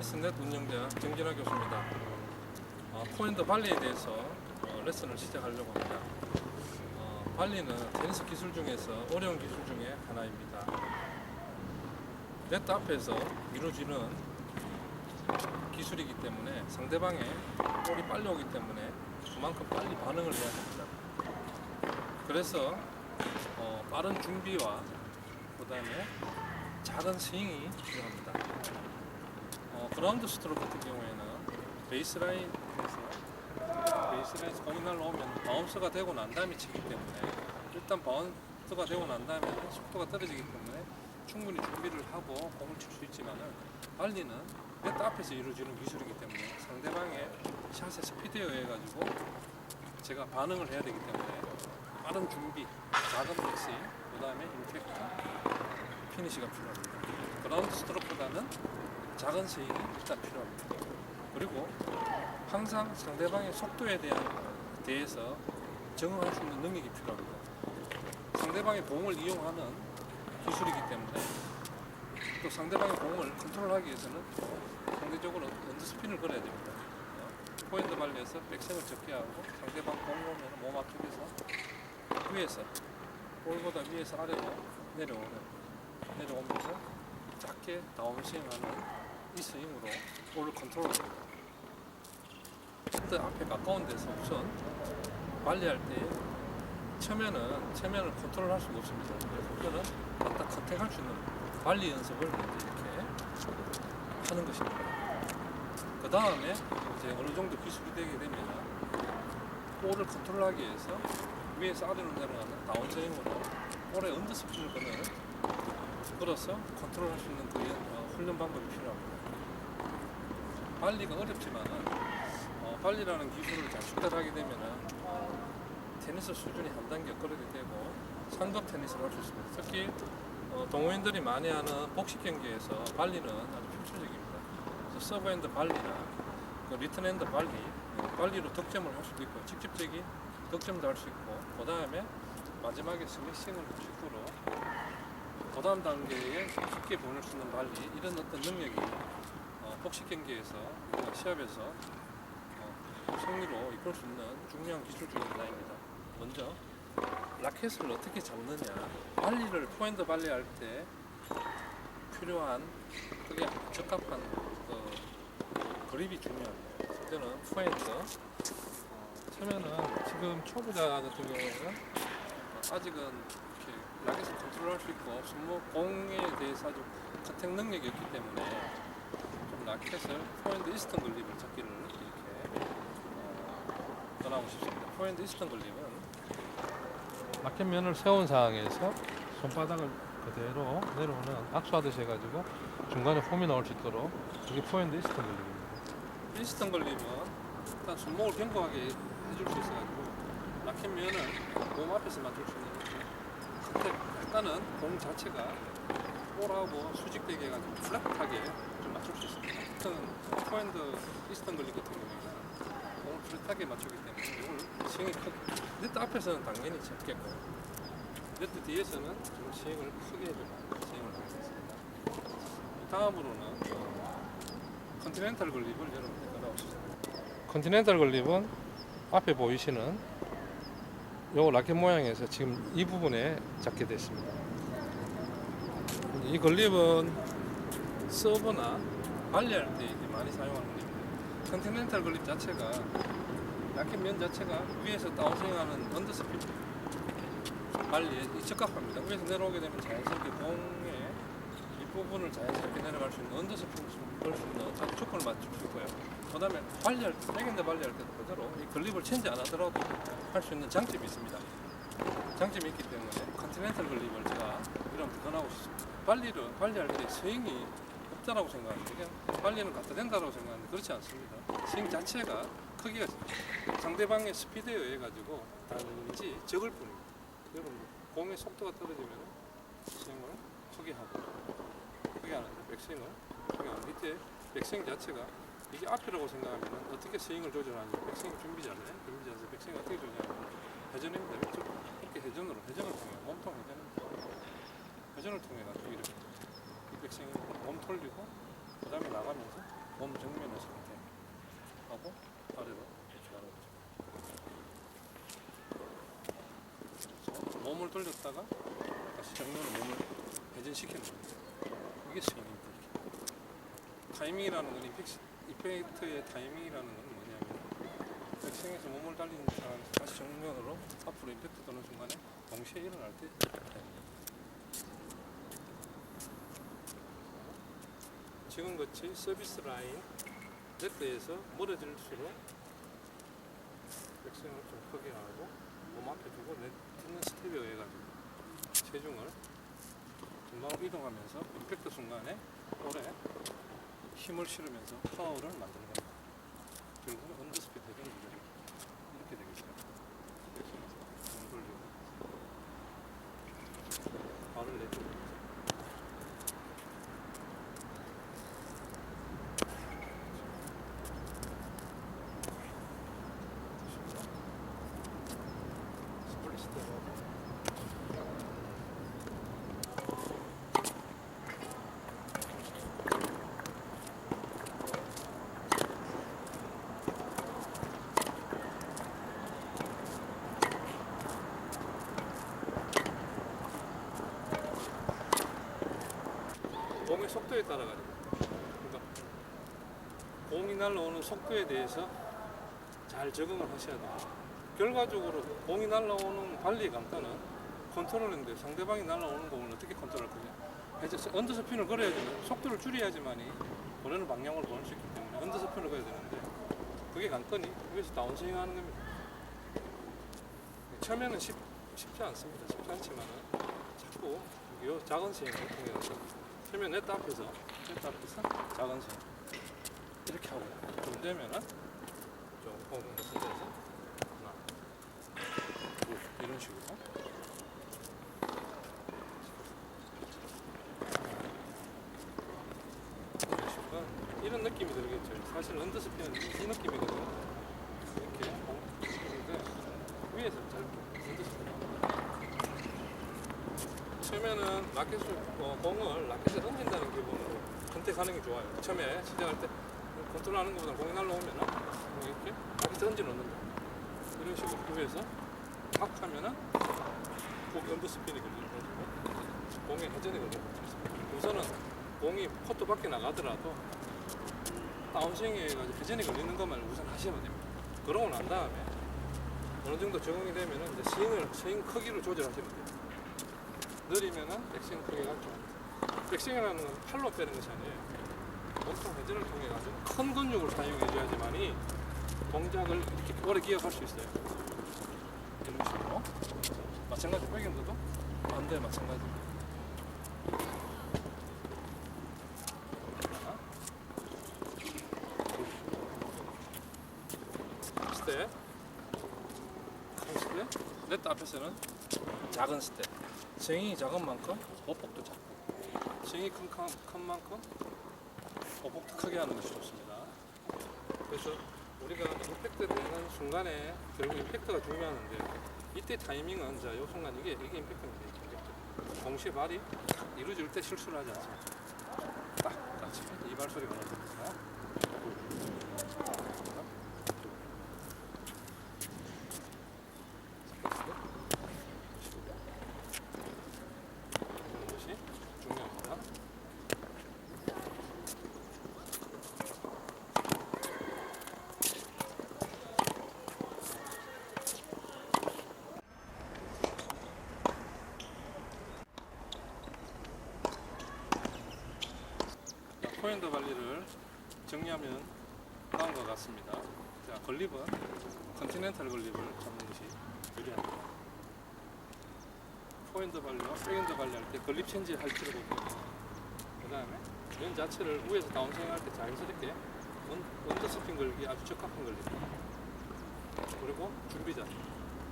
테니스넷 운영자 정진아 교수입니다. 어, 포핸드 발리에 대해서 어, 레슨을 시작하려고 합니다. 어, 발리는 테니스 기술 중에서 어려운 기술 중에 하나입니다. 네트 앞에서 이루어지는 기술이기 때문에 상대방의 볼이 빨리 오기 때문에 그만큼 빨리 반응을 해야 됩니다. 그래서 어, 빠른 준비와 그 다음에 작은 스윙이 필요합니다. 어, 그라운드 스트로크 같은 경우에는 베이스라인에서 베이스라인에서 공이 날라오면 바운스가 되고 난 다음에 치기 때문에 일단 바운스가 되고 난 다음에 속도가 떨어지기 때문에 충분히 준비를 하고 공을 칠 수 있지만은 발리는 네트 앞에서 이루어지는 기술이기 때문에 상대방의 샷의 스피드에 의해 가지고 제가 반응을 해야 되기 때문에 빠른 준비, 작은 백스윙, 그 다음에 임팩트, 피니시가 필요합니다. 그라운드 스트로크보다는 작은 스윙이 일단 필요합니다. 그리고 항상 상대방의 속도에 대한 대해서 적응할 수 있는 능력이 필요합니다. 상대방의 공을 이용하는 기술이기 때문에 또 상대방의 공을 컨트롤하기 위해서는 상대적으로 언더스핀을 걸어야 됩니다. 어, 포핸드 발리에서 백스윙을 적게 하고 상대방 공 오면 몸 앞쪽에서 위에서 볼보다 위에서 아래로 내려오는 내려오면서 작게 다운스윙하는 이 스윙으로 볼을 컨트롤합니다. 앞에 가까운 데서 우선 발리할 때 처음에는 체면을 컨트롤할 수가 없습니다. 그거는 갖다 컨택할 수 있는 발리 연습을 이렇게 하는 것입니다. 그 다음에 이제 어느 정도 기술이 되게 되면 볼을 컨트롤하기 위해서 위에서 아래로 내려가는 다운스윙으로 볼의 언더스핀을 거는 걸어서 컨트롤할 수 있는 그 어, 훈련 방법이 필요합니다. 발리가 어렵지만은 어, 발리라는 기술을 잘 숙달하게 되면은 테니스 수준이 한 단계 업그레이드 되고 상급 테니스를 할 수 있습니다. 특히 어, 동호인들이 많이 하는 복식 경기에서 발리는 아주 필수적입니다. 그래서 서브핸드 발리나 그 리턴핸드 발리, 어, 발리로 득점을 할 수도 있고 직접적인 득점도 할 수 있고 그 다음에 마지막에 스매싱을 킥으로 그 다음 단계에 쉽게 보낼 수 있는 발리 이런 어떤 능력이 어, 복식 경기에서 시합에서 어, 승리로 이끌 수 있는 중요한 기술 중에 하나입니다. 먼저 라켓을 어떻게 잡느냐 발리를 포핸드 발리 할 때 필요한 그게 적합한 그 그립이 중요합니다. 저는 포핸드 어, 처음에는 지금 초보자 같은 경우에는 어, 아직은 라켓을 컨트롤할 수 있고 공에 대해서 아주 컨택 능력이 없기 때문에 좀 라켓을 포핸드 이스턴 글립을 잡기를 이렇게 어, 권하고 싶습니다. 포핸드 이스턴 글립은 라켓면을 세운 상황에서 손바닥을 그대로 내려오는 악수하듯이 해가지고 중간에 폼이 나올 수 있도록 이게 포핸드 이스턴 글립입니다. 이스턴 글립은 일단 손목을 견고하게 해줄 수 있어가지고 라켓면을 몸 앞에서 맞출 수 있는 컨택 일단은 공 자체가 볼하고 수직되게 해가지고 플랫하게 좀 맞출 수 있습니다. 보통 포핸드 이스턴 글립 같은 경우에는 공을 플랫하게 맞추기 때문에 이걸 스윙이 크 네트 앞에서는 당연히 작겠고 네트 뒤에서는 좀 스윙을 크게 해주는 수 있습니다. 다음으로는 어, 컨티넨탈 글립을 여러분들 따라오시죠. 컨티넨탈 글립은 앞에 보이시는 요 라켓 모양에서 지금 이 부분에 잡게 됐습니다. 이 글립은 서브나 발리할 때 많이 사용하는 글립입니다. 컨티넨탈 글립 자체가 라켓 면 자체가 위에서 다운스윙하는 언더스핀 발리에 적합합니다. 위에서 내려오게 되면 자연스럽게 공의 뒷부분을 자연스럽게 내려갈 수 있는 언더스핀을 걸수 있는 조건을 맞출 수 있고요. 그 다음에 발리할 때, 백엔드 발리할 때도 그대로 이 글립을 체인지 안 하더라도 할 수 있는 장점이 있습니다. 장점이 있기 때문에 컨티넨탈 글립을 제가 이런 권하고 싶습니다. 발리를 발리할 때 스윙이 없다라고 생각하는데 그냥 발리는 갖다 댄다라고 생각하는데 그렇지 않습니다. 스윙 자체가 크기가 상대방의 스피드에 의해 가지고 단지 적을 뿐입니다. 여러분 공의 속도가 떨어지면 스윙을 크게 하고 크게 하는데 백스윙을 크게 하는 밑에 백스윙 자체가 이게 앞이라고 생각하면 어떻게 스윙을 조절하는지 백스윙 준비자네 준비자에서 백스윙 어떻게 조절하는지 회전입니다. 이렇게 회전으로 회전을 통해 몸통 회전 회전을 통해 가지고 이렇게 이 백스윙 몸 돌리고 그 다음에 나가면서 몸 정면의 상태 하고 아래로 거죠. 그래서 몸을 돌렸다가 다시 정면으로 몸을 회전시키는 겁니다. 이게 스윙입니다. 이렇게. 타이밍이라는 건 이펙트의 타이밍이라는 건 뭐냐면 백스윙에서 몸을 달리는 사람 다시 정면으로 앞으로 임팩트 도는 순간에 동시에 일어날 때 타이밍. 지금같이 서비스 라인 네트에서 멀어질수록 백스윙을 좀 크게 하고 몸 앞에 두고 내 듣는 스텝에 의해 가지고 체중을 전방 이동하면서 임팩트 순간에 오래 힘을 실으면서 파워를 만드는 겁니다. 결국은 언더스피드 회전 조절이 이렇게 되겠죠. 백스윙에서 몸 돌리고 발을 내주고 스플릿 스텝하고 공의 속도에 따라 가지고 그러니까 공이 날라오는 속도에 대해서 잘 적응을 하셔야 돼요. 결과적으로 공이 날라오는 발리 감가는 컨트롤인데 상대방이 날라오는 공을 어떻게 컨트롤할 거냐. 이제 언더스핀을 걸어야지 속도를 줄여야지만이 보내는 방향을 보낼 수 있기 때문에 언더스핀을 걸어야 되는데 그게 관건이 위에서 다운스윙 하는 겁니다. 처음에는 쉽, 쉽지 않습니다. 쉽지 않지만은 자꾸 요 작은 스윙을 통해서 처음에 네트 앞에서. 네트 앞에서 작은 스윙 이렇게 하고. 좀 되면은 좀 공을 선대서 하나 둘 이런 식으로. 이런 느낌이 들겠죠. 사실 언더스피는 이 느낌이거든요. 이렇게 공 근데 위에서 짧게 언더스피 처음에는 라켓을 어, 공을 라켓에 던진다는 기분으로 선택하는 게 좋아요. 처음에 시작할 때 컨트롤하는 것보다 공이 날라오면은 이렇게 라켓 던져 놓는 거. 이런 식으로 위에서 팍 하면은 공이 언더스핀이 걸리는 거고 공이 회전이 거죠. 우선은 공이 코트 밖에 나가더라도 다운스윙에 회전이 걸리는 것만 우선 하시면 됩니다. 그러고 난 다음에 어느 정도 적응이 되면은 이제 스윙을 스윙 크기를 조절하시면 돼요. 느리면은 백스윙 크기가 좀 백스윙이라는 건 팔로 빼는 것이 아니에요. 몸통 회전을 통해 가지고 큰 근육을 사용해 줘야지만이 동작을 이렇게 오래 기억할 수 있어요. 이런 식으로 마찬가지 백엔드도 반대 마찬가지. 스텝 큰 스텝 네트 앞에서는 작은 스텝 스윙이 작은 만큼 보폭도 작고 스윙이 큰, 큰, 큰 만큼 보폭도 크게 하는 것이 좋습니다 그래서 우리가 임팩트 되는 순간에 결국 임팩트가 중요한데 이때 타이밍은 자, 요 순간 이게 이게 임팩트입니다. 임팩트. 동시에 발이 탁 이루어질 때 실수를 하지 않습니다. 딱 같이 이 발소리가 나옵니다. 것이 중요합니다. 자, 포인트 관리를 정리하면 다음과 같습니다. 자, 건립은 컨티넨탈 건립을 잡는 것이 유리합니다. 포인트 관리와 백엔드 관리할 때 건립 체인지 할 필요가 없고 그 다음에 면 자체를 위에서 다운스윙 할 때 자연스럽게 언- 언더스핀 걸기 아주 적합한 걸립니다. 그리고 준비자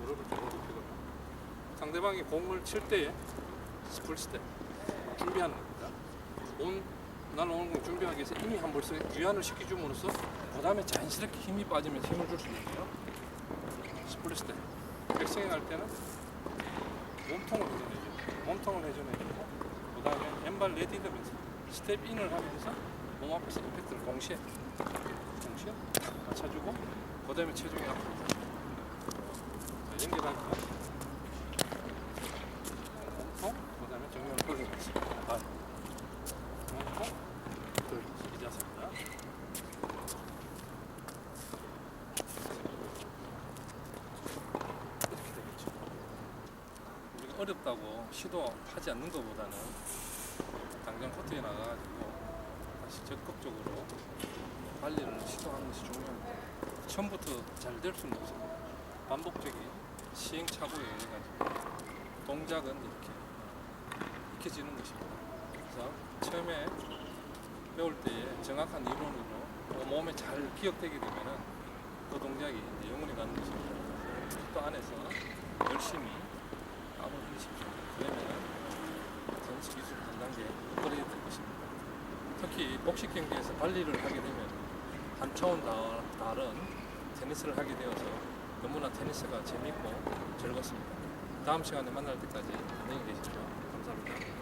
무릎을 대고 높이거나 상대방이 공을 칠 때에 스풀 스텝 준비하는 겁니다. 온 날아오는 공 준비하기 위해서 이미 한 벌써 유연을 시켜줌으로써 그 다음에 자연스럽게 힘이 빠지면 힘을 줄 수 있고요. 스플릿 스텝 백스윙 할 때는 몸통을 회전해주고 몸통을 회전해주고 그 다음에 왼발 내디디면서 스텝 인을 하면서 몸 앞에서 임팩트를 동시에 동시에 맞춰주고 그 다음에 체중이 앞으로 자, 연결할까? 어? 그 다음에 정면을 돌리겠습니다. 발. 어? 돌리기. 이 자세입니다. 이렇게 되겠죠. 어렵다고 시도하지 않는 것보다는 당장 코트에 나가가지고 다시 적극적으로 관리를 시도하는 것이 중요합니다. 처음부터 잘 될 수는 없습니다. 반복적인 시행착오에 의해 가지고 동작은 이렇게 익혀지는 것입니다. 그래서 처음에 배울 때에 정확한 이론으로 그 몸에 잘 기억되게 되면은 그 동작이 영원히 가는 것입니다. 또 안에서 열심히 땀을 흘리십시오. 그러면 전시 기술 한 단계 업그레이드 될 것입니다. 특히 복식 경기에서 발리를 하게 되면 한 차원 다- 다른 테니스를 하게 되어서 너무나 테니스가 재밌고 즐겁습니다. 다음 시간에 만날 때까지 안녕히 계십시오. 감사합니다.